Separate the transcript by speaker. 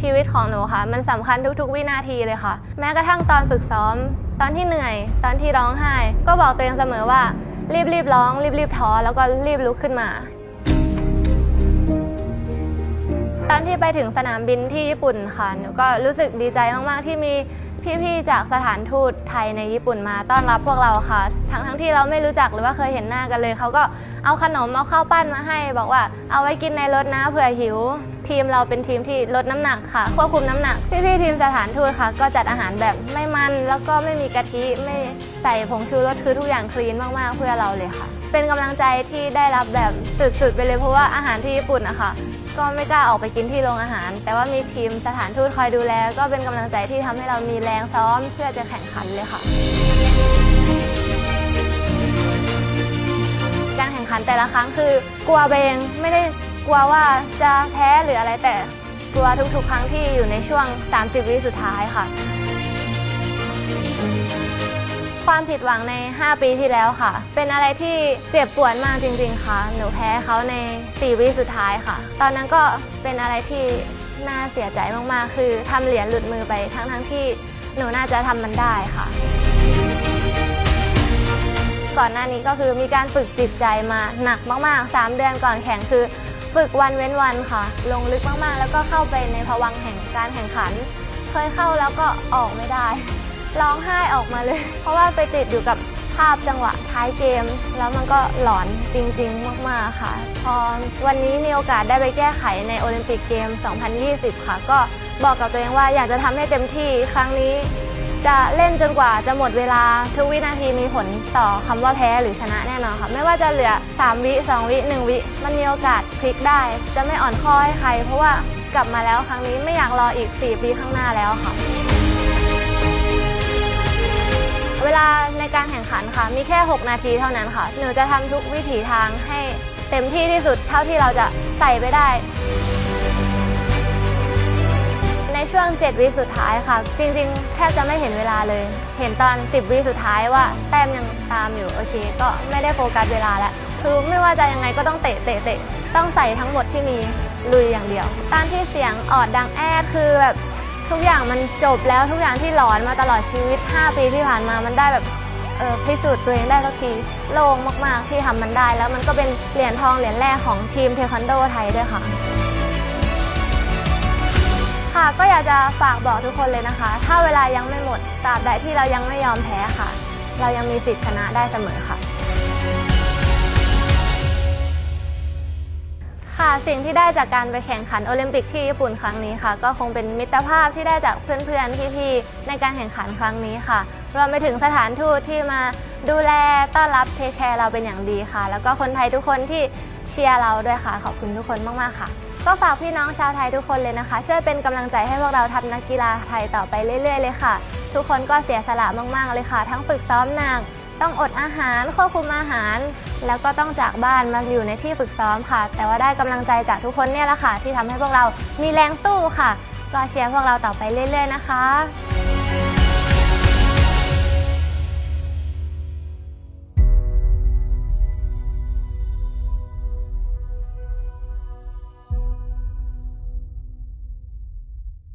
Speaker 1: ชีวิตของหนูค่ะ มันสำคัญทุกๆ วินาทีเลยค่ะ แม้กระทั่งตอนฝึกซ้อม ตอนที่เหนื่อย ตอนที่ร้องไห้ ก็บอกตัวเองเสมอว่า รีบรีบๆร้องรีบรีบๆท้อแล้วก็รีบลุกขึ้นมา ตอนที่ไปถึงสนามบินที่ญี่ปุ่นค่ะหนูก็รู้สึกดีใจมากๆที่มี พี่ๆ จากสถานทูตไทยในญี่ปุ่นมาต้อนรับพวกเราค่ะ ทั้งทั้งๆที่เราไม่รู้จักหรือว่าเคยเห็นหน้ากันเลย เขาก็เอาขนมเอาข้าวปั้นมาให้ บอกว่าเอาไว้กินในรถนะเผื่อหิว ทีมเราเป็นทีมที่ลดน้ำหนักค่ะ ควบคุมน้ำหนัก พี่ๆ ทีมสถานทูตค่ะ ก็จัดอาหารแบบไม่มันแล้วก็ไม่มีกะทิไม่ ใส่ผงชูรสคือทุกอย่างคลีนมากๆเพื่อเราเลยค่ะ เป็นกำลังใจที่ได้รับแบบสุดๆไปเลยเพราะว่าอาหารที่ญี่ปุ่นนะคะก็ไม่กล้าออกไปกินที่โรงอาหาร แต่ว่ามีทีมสถานทูตคอยดูแล ก็เป็นกำลังใจที่ทำให้เรามีแรงซ้อมเพื่อจะแข่งขันเลยค่ะ การแข่งขันแต่ละครั้งคือกลัวเบงไม่ได้กลัวว่าจะแพ้หรืออะไรแต่กลัวทุกๆ ครั้งที่อยู่ในช่วง 30 วิสุดท้ายค่ะ ความผิดหวังใน 5 ปีที่แล้วค่ะ เป็นอะไรที่เจ็บปวดมากจริงๆ ค่ะ หนูแพ้เขาใน 4 วิสุดท้ายค่ะ ตอนนั้นก็เป็นอะไรที่น่าเสียใจมากๆ คือทำเหรียญหลุดมือไปทั้งๆที่หนูน่าจะทำมันได้ค่ะ ก่อนหน้านี้ก็คือมีการฝึกจิตใจมาหนักมากๆ 3 เดือนก่อนแข่งคือฝึกวันเว้นวันค่ะ ลงลึกมากๆ แล้วก็เข้าไปในภวังค์แห่งการแข่งขัน เคยเข้าแล้วก็ออกไม่ได้ ร้องไห้ออกมาเลย เพราะว่าไปติดอยู่กับภาพจังหวะท้ายเกม แล้วมันก็หลอนจริงๆ มากๆค่ะ พอวันนี้มีโอกาสได้ไปแก้ไขในโอลิมปิกเกม 2020 ค่ะ ก็บอกกับตัวเองว่าอยากจะทำให้เต็มที่ครั้งนี้ จะเล่นจนกว่าจะหมดเวลาทุกวินาทีมีผลต่อคำว่าแพ้หรือชนะแน่นอนค่ะ ไม่ว่าจะเหลือ 3 วิ 2 วิ 1 วิ มันมีโอกาสพลิกได้ จะไม่อ่อนข้อให้ใคร เพราะว่ากลับมาแล้วครั้งนี้ไม่อยากรออีก 4 ปีข้างหน้าแล้วค่ะ เวลาในการแข่งขันค่ะ มีแค่ 6 นาทีเท่านั้นค่ะ หนูจะทำทุกวิถีทางให้เต็มที่ที่สุดเท่าที่เราจะใส่ไปได้ ในช่วง 7 วิสุดท้ายค่ะ จริงๆ แทบจะไม่เห็นเวลาเลย เห็นตอน 10 วิสุดท้ายว่าแต้มยังตามอยู่โอเค ก็ไม่ได้โฟกัสเวลาแล้วคือไม่ว่าจะยังไงก็ต้องเตะเตะเตะต้องใส่ทั้งหมดที่มีลุยอย่างเดียวตอนที่เสียงออดดังแอดคือแบบ ทุกอย่างมันจบแล้วทุกอย่างที่หลอนมาตลอดชีวิต 5 ปีที่ผ่านมามันได้แบบเออพิสูจน์ตัวเองได้สักทีโล่งมาก ๆ ที่ทำมันได้ แล้วมันก็เป็นเหรียญทองเหรียญแรกของทีมเทควันโดไทยด้วยค่ะ ค่ะก็อยากจะฝากบอกทุกคนเลยนะคะ ถ้าเวลายังไม่หมดตราบใดที่เรายังไม่ยอมแพ้ค่ะ เรายังมีสิทธิ์ชนะได้เสมอค่ะ สิ่งที่ได้จากการไปแข่งขันโอลิมปิกที่ญี่ปุ่นครั้งนี้ค่ะ ก็คงเป็นมิตรภาพที่ได้จากเพื่อนๆพี่ๆในการแข่งขันครั้งนี้ค่ะ รวมไปถึงสถานทูตที่มาดูแลต้อนรับเทคแคร์เราเป็นอย่างดีค่ะ แล้วก็คนไทยทุกคนที่เชียร์เราด้วยค่ะ ขอบคุณทุกคนมากๆค่ะก็ฝากพี่น้องชาวไทยทุกคนเลยนะคะ ช่วยเป็นกำลังใจให้พวกเราทัพนักกีฬาไทยต่อไปเรื่อย ๆ เลยค่ะ ทุกคนก็เสียสละมากๆเลยค่ะ ทั้งฝึกซ้อมหนัก ต้องอดอาหารควบคุมอาหาร แล้วก็ต้องจากบ้านมาอยู่ในที่ฝึกซ้อมค่ะ แต่ว่าได้กำลังใจจากทุกคนเนี่ยแหละค่ะ ที่ทำให้พวกเรามีแรงสู้ค่ะ ก็เชียร์พวกเราต่อไปเรื่อย ๆ นะคะ